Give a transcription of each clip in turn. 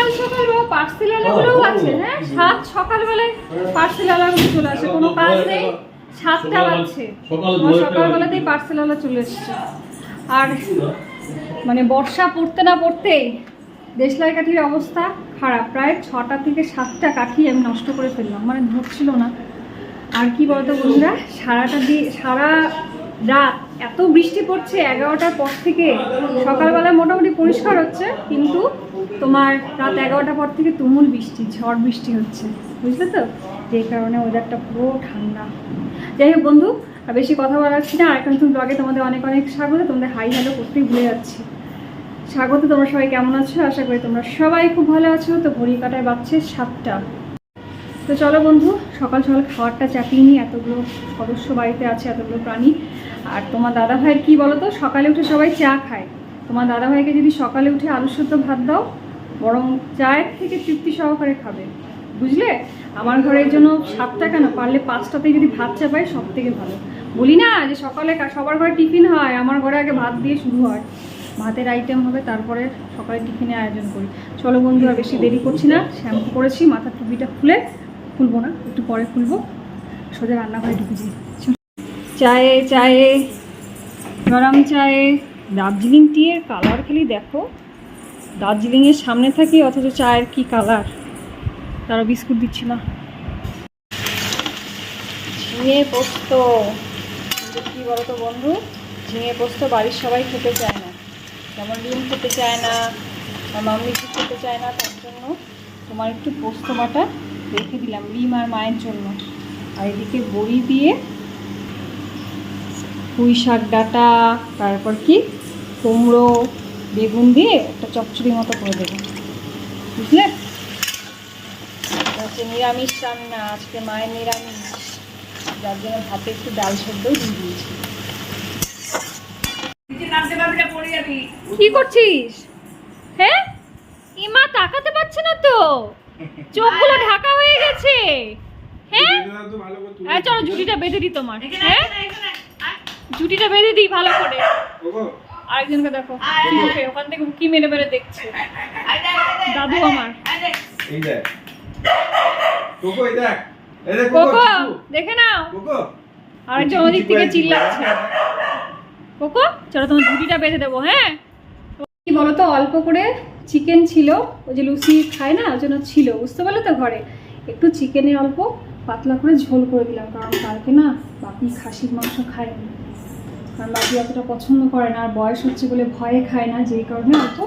সকাল সকাল বাবা পার্সেল আলাগুলোও আছে হ্যাঁ? সাত সকালবেলায় পার্সেল আলাগুলো চলে আসে কোনো কাজ নেই সাতটা বাজছে। সকালবেলাতেই পার্সেল আলা চলে এসছে। আর মানে বর্ষা পড়তে না পড়তেই দেশলাই কাঠির অবস্থা খারাপ। প্রায় ছটা থেকে সাতটা কাঠি আমি নষ্ট করে ফেললাম মানে ধরছিল না। আর কি বলতো বন্ধুরা সারাটা দিয়ে সারা রাত এত বৃষ্টি পড়ছে এগারোটার পর থেকে সকালবেলা মোটামুটি পরিষ্কার হচ্ছে কিন্তু তোমার রাত এগারোটার পর থেকে তুমুল বৃষ্টি, ঝড় বৃষ্টি হচ্ছে, বুঝলে তো? যেই কারণে ওয়েদারটা পুরো ঠান্ডা। যাই হোক বন্ধু, আর বেশি কথা বলাচ্ছি না, আর তুমি ব্লগে তোমাদের অনেক অনেক স্বাগত। তোমাদের হাই হ্যালো করতেই ভুলে যাচ্ছি। স্বাগত, তোমরা সবাই কেমন আছো? আশা করি তোমরা সবাই খুব ভালো আছো। তো ঘড়ি কাটায় বাজছে সাতটা। তো চলো বন্ধু, সকাল সকাল খাবারটা চাপিয়ে নিই। এতগুলো সদস্য বাড়িতে আছে, এতগুলো প্রাণী। আর তোমার দাদা ভাইয়ের কী বলো তো সকালে উঠে সবাই চা খায়। তোমার দাদাভাইকে যদি সকালে উঠে আলু সেদ্ধ ভাত দাও বরং চায়ের থেকে তৃপ্তি সহকারে খাবে। বুঝলে? আমার ঘরের জন্য সাতটা কেন? পারলে পাঁচটাতে যদি ভাত চাপাই সব থেকে ভালো। বলি না যে সকালে সবার ঘরে টিফিন হয়, আমার ঘরে আগে ভাত দিয়ে শুরু হয়। ভাতের আইটেম হবে, তারপরে সকালে টিফিনে আয়োজন করি। চলো বন্ধু আর বেশি দেরি করছি না। শ্যাম্পু করেছি মাথার টুপিটা খুলে খুলবো না, একটু পরে খুলবো। সোজা রান্নাঘরে ঢুকে যাই। চায়ে চায়ে, গরম চায়ে। দার্জিলিং টিয়ের কালার খেলি দেখো। দার্জিলিংয়ের সামনে থাকি, অথচ চায়ের কি কালার? তারা বিস্কুট দিচ্ছি না। ঝিঙে পোস্ত। কী বলতো বন্ধু? ঝিঙে পোস্ত বাড়ির সবাই খেতে চায় না। যেমন ডিম খেতে চায় না, বা মাম্মি খেতে চায় না, তার জন্য তোমার একটু পোস্ত বাটা রেখে দিলাম ডিম আর মায়ের জন্য। আর এদিকে বড়ি দিয়ে পুঁই শাক ডাটা, তারপর কি? কুমড়ো বেগুন দিয়ে একটা চচ্চড়ি মতো করে দেবো। বুঝলে? হচ্ছে নিরামিষ রান্না আজকে মায়ের নিরামিষ। যার জন্য ভাতে একটু ডাল সেদ্ধও দিয়ে দিয়েছি। কি করছিস? হ্যাঁ? ইমা তাকাতে পারছে না তো। চোখগুলো ঢাকা হয়ে গেছে। হ্যাঁ? হ্যাঁ চলো জুটিটা বেঁধে দিই তোমার। হ্যাঁ? জুটিটা বেঁধে দিই ভালো করে। আরেকজনকে দেখো। কি মুখে, ওখান থেকে উকি মেরে মেরে দেখছে। দাদু আমার। এই দেখ। কোকো এই দেখ। এই দেখ কোকো। দেখে নাও। কোকো। আরেকজন ওদিক থেকে চিল্লাচ্ছে। কোকো চলো তোমার জুটিটা বেঁধে দেবো হ্যাঁ? কি বলতো অল্প করে চিকেন ছিল। ওই যে লুচি খায় না ওই জন্য ছিল। বুঝতে পারলে তো ঘরে। একটু চিকেনে অল্প পাতলা করে ঝোল করে দিলাম কারণ কালকে না বাপি খাসির মাংস খায় না কারণ বাপি অতটা পছন্দ করে না, আর বয়স হচ্ছে বলে ভয়ে খায় না, যেই কারণে অল্প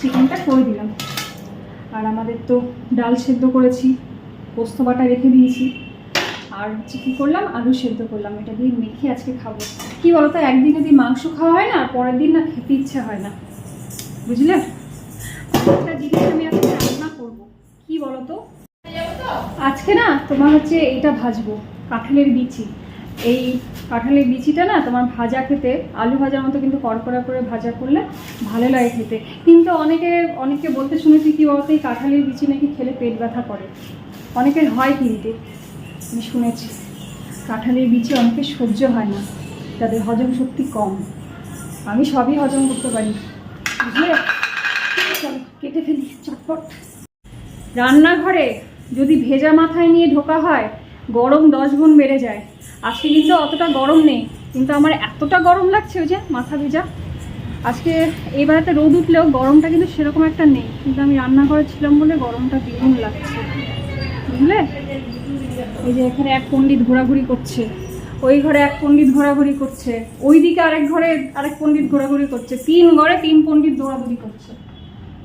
চিকেনটা করে দিলাম। আর আমাদের তো ডাল সেদ্ধ করেছি, পোস্ত বাটা রেখে দিয়েছি। আর হচ্ছে কী করলাম? আলু সেদ্ধ করলাম, এটা দিয়ে মেখে আজকে খাব। কি বলতো, একদিন যদি মাংস খাওয়া হয় না পরের দিন না খেতে ইচ্ছে হয় না। বুঝলে? একটা জিনিস আমি আজকে রান্না করব। কি বলতো? আজকে না তোমার হচ্ছে এটা ভাজবো, কাঁঠালের বিচি। এই কাঁঠালের বিচিটা না তোমার ভাজা খেতে, আলু ভাজার মতো কিন্তু কড়কড়া করে ভাজা করলে ভালো লাগে খেতে। কিন্তু অনেকে অনেকে বলতে শুনেছি কি বলতো, এই কাঁঠালের বিচি নাকি খেলে পেট ব্যথা করে। অনেকের হয় কিন্তু, আমি শুনেছি। কাঁঠালের বিচি অনেকে সহ্য হয় না, তাদের হজম শক্তি কম। আমি সবই হজম করতে পারি। বুঝলে? কেটে ফেলি, চটপট। রান্নাঘরে যদি ভেজা মাথায় নিয়ে ঢোকা হয় গরম দশ গুণ বেড়ে যায়। আজকে কিন্তু অতটা গরম নেই, কিন্তু আমার এতটা গরম লাগছে ওই যে মাথা ভেজা। আজকে এই বেলাতে রোদ উঠলেও গরমটা কিন্তু সেরকম একটা নেই, কিন্তু আমি রান্নাঘরে ছিলাম বলে গরমটা দ্বিগুণ লাগছে। বুঝলে? এই যে এখানে এক পণ্ডিত ঘোরাঘুরি করছে, ওই ঘরে এক পণ্ডিত ঘোরাঘুরি করছে ওই দিকে আরেক ঘরে আরেক পণ্ডিত ঘোরাঘুরি করছে, তিন ঘরে তিন পণ্ডিত ঘোরাঘুরি করছে।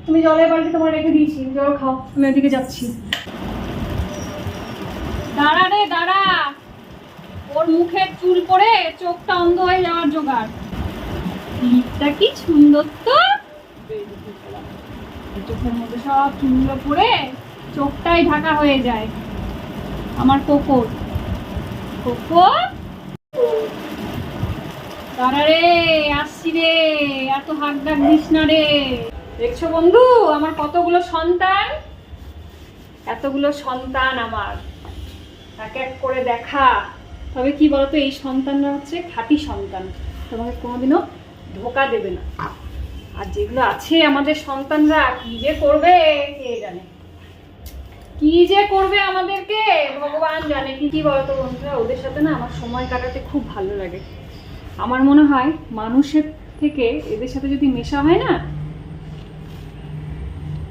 তুমি জলের বালতি তোমার রেখে দিয়েছি, জল খাও, আমি ওদিকে যাচ্ছি। ওর মুখের চুল পড়ে চোখটা অন্ধ হয়ে যাওয়ার জোগাড়। লিপটা কি সুন্দর তো? চোখের মধ্যে সব চুলগুলো পড়ে চোখটাই ঢাকা হয়ে যায়। আমার কোকো। কোকো? দাঁড়া রে, আসছি রে, এত হাক ডাক দিস না রে। দেখছ বন্ধু, আমার কতগুলো সন্তান? এতগুলো সন্তান আমার। এক এক করে দেখা। তবে কি বলতো, এই সন্তানরা হচ্ছে খাঁটি সন্তান। তোমাকে কোনোদিনও ধোকা দেবে না। আর যেগুলো আছে আমাদের সন্তানরা, কি যে করবে, কে জানে? কি যে করবে আমাদেরকে, ভগবান জানে। কি কি বলতো বন্ধুরা, ওদের সাথে না আমার সময় কাটাতে খুব ভালো লাগে। আমার মনে হয় মানুষের থেকে এদের সাথে যদি মেশা হয় না,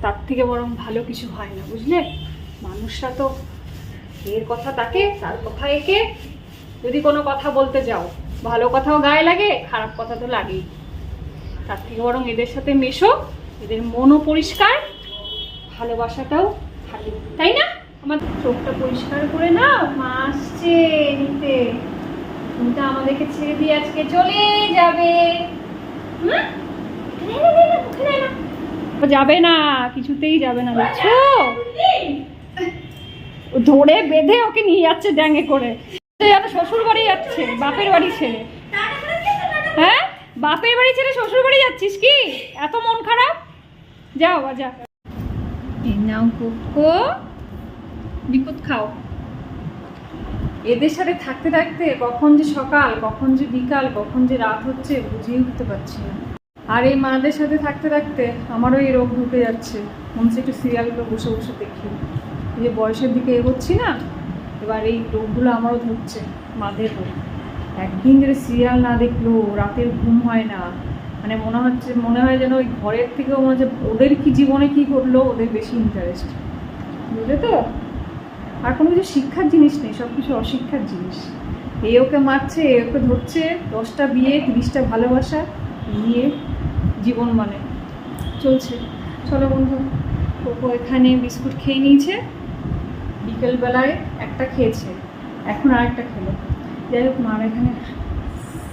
তার থেকে বরং ভালো কিছু হয় না, বুঝলে? মানুষরা তো এর কথা তাকে, তার কথা একে যদি কোনো কথা বলতে যাও, ভালো কথাও গায়ে লাগে, খারাপ কথা তো লাগেই। তার থেকে বরং এদের সাথে মেশো, এদের মনও পরিষ্কার, ভালোবাসাটাও থাকে তাই না? আমার চোখটা পরিষ্কার করে না মা আসছে নিতে তুমি তো আমাদেরকে ছেড়ে দিয়ে আজকে চলে যাবে। যাবে না, কিছুতেই যাবে না ও ধরে বেঁধে ওকে নিয়ে যাচ্ছে ড্যাঙে করে। বাড়ি যাচ্ছে, বাপের বাড়ি ছেড়ে। হ্যাঁ? বাপের বাড়ি ছেড়ে শ্বশুর বাড়ি যাচ্ছিস কি? এত মন খারাপ? যাও যা। নাও বিপদ খাও। এদের সাথে থাকতে থাকতে কখন যে সকাল, কখন যে বিকাল, কখন যে রাত হচ্ছে বুঝিয়ে উঠতে পারছি না। আর এই মাদের সাথে থাকতে থাকতে আমারও এই রোগ ঢুকে যাচ্ছে। মনে হচ্ছে একটু সিরিয়ালগুলো বসে বসে দেখি। যে বয়সের দিকে এগোচ্ছি না এবার এই রোগগুলো আমারও ধরছে মাদের রোগ একদিন ধরে সিরিয়াল না দেখল, রাতের ঘুম হয় না মানে মনে হচ্ছে, মনে হয় যেন ওই ঘরের থেকেও মনে হচ্ছে ওদের কি জীবনে কি করল ওদের বেশি ইন্টারেস্ট বুঝলে তো? আর কোনো কিছু শিক্ষার জিনিস নেই সব কিছু অশিক্ষার জিনিস। এ ওকে মারছে, এ ওকে ধরছে, দশটা বিয়ে, তিরিশটা ভালোবাসা, নিয়ে জীবন মানে চলছে। চলো বন্ধু কোকো এখানে বিস্কুট খেয়ে নিয়েছে। বিকেলবেলায় একটা খেয়েছে, এখন আরেকটা খেলো। যাই হোক, মার এখানে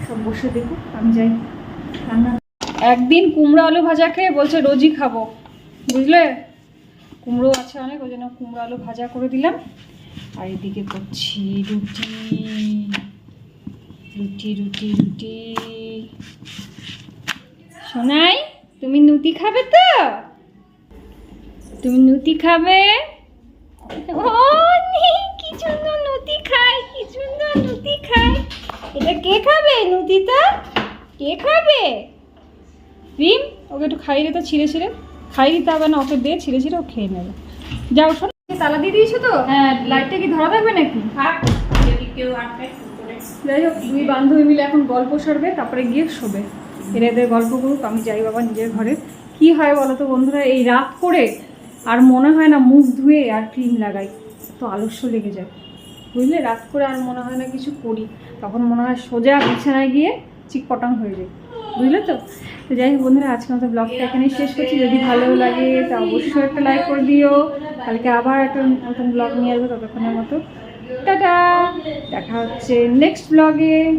সব বসে দেখুক, আমি যাই। রান্না একদিন কুমড়ো আলু ভাজা খেয়ে বলছে, রোজই খাব। বুঝলে? কুমড়ো আছে অনেক, ওই জন্য কুমড়ো আলু ভাজা করে দিলাম। আর এদিকে করছি রুটি। রুটি রুটি রুটি। সোনাই, তুমি নুতি খাবে তো? তুমি নুতি খাবে? কি সুন্দর নুতি খায় কি সুন্দর নুতি খায়। এটা কে খাবে নুতিটা কে খাবে? ওকে একটু খাইয়ে তো ছিঁড়ে ছিঁড়ে। খাইয়ে দিতে হবে না ওকে দিয়ে ছিঁড়ে ছিঁড়ে ও খেয়ে নেবে। যাও শোন। তালা দিয়ে দিয়েছ তো? হ্যাঁ লাইটটা কি ধরা থাকবে নাকি? যাই হোক দুই বান্ধবী মিলে এখন গল্প সারবে তারপরে গিয়ে শোবে। এরা এদের গল্প করুক আমি যাই বাবা নিজের ঘরে। কি হয় বলো তো বন্ধুরা এই রাত করে আর মনে হয় না মুখ ধুয়ে আর ক্রিম লাগাই তো আলস্য লেগে যায়। বুঝলে? রাত করে আর মনে হয় না কিছু করি। তখন মনে হয় সোজা বিছানায় গিয়ে চিকপটাং হয়ে যায় বুঝলে তো? তো যাই হোক বন্ধুরা আজকে মতো ব্লগটা এখানেই শেষ করছি। যদি ভালো লাগে, তা অবশ্যই একটা লাইক করে দিও। কালকে আবার একটা নতুন ব্লগ নিয়ে আসব ততক্ষণের মতো। টাটা! দেখা হচ্ছে নেক্সট ব্লগে